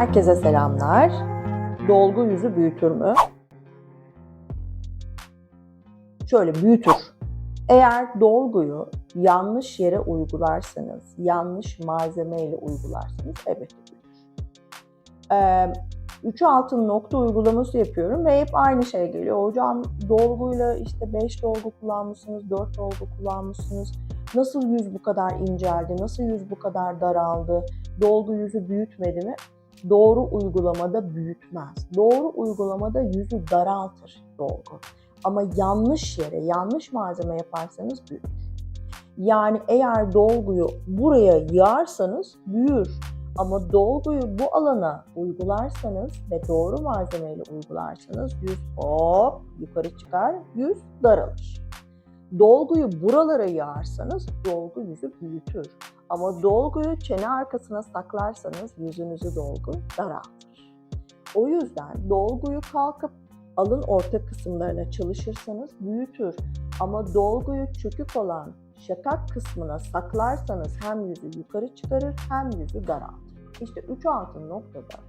Herkese selamlar. Dolgu yüzü büyütür mü? Şöyle büyütür. Eğer dolguyu yanlış yere uygularsanız, yanlış malzemeyle uygularsanız elbette büyütür. Ee, üçü altın nokta uygulaması yapıyorum ve hep aynı şey geliyor. Hocam dolguyla işte 5 dolgu kullanmışsınız, 4 dolgu kullanmışsınız. Nasıl yüz bu kadar inceldi, nasıl yüz bu kadar daraldı, dolgu yüzü büyütmedi mi? Doğru uygulamada büyütmez. Doğru uygulamada yüzü daraltır dolgu. Ama yanlış yere, yanlış malzeme yaparsanız büyür. Yani eğer dolguyu buraya yağarsanız büyür. Ama dolguyu bu alana uygularsanız ve doğru malzemeyle uygularsanız yüz hop yukarı çıkar, yüz daralır. Dolguyu buralara yağarsanız dolgu yüzü büyütür. Ama dolguyu çene arkasına saklarsanız yüzünüzü dolgu daraltır. O yüzden dolguyu kalkıp alın orta kısımlarına çalışırsanız büyütür. Ama dolguyu çökük olan şakak kısmına saklarsanız hem yüzü yukarı çıkarır hem yüzü daraltır. İşte 3 altın noktada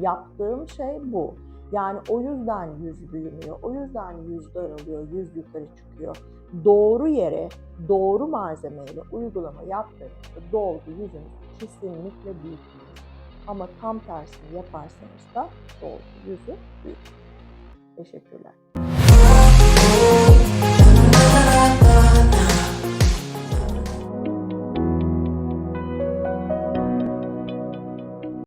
yaptığım şey bu. Yani o yüzden yüz büyümüyor, o yüzden yüz daralıyor, yüz yukarı çıkıyor. Doğru yere, doğru malzemeyle uygulama yaptığınızda dolgu yüzünüzü kesinlikle büyütmez. Ama tam tersini yaparsanız da dolgu yüzü büyütür. Teşekkürler.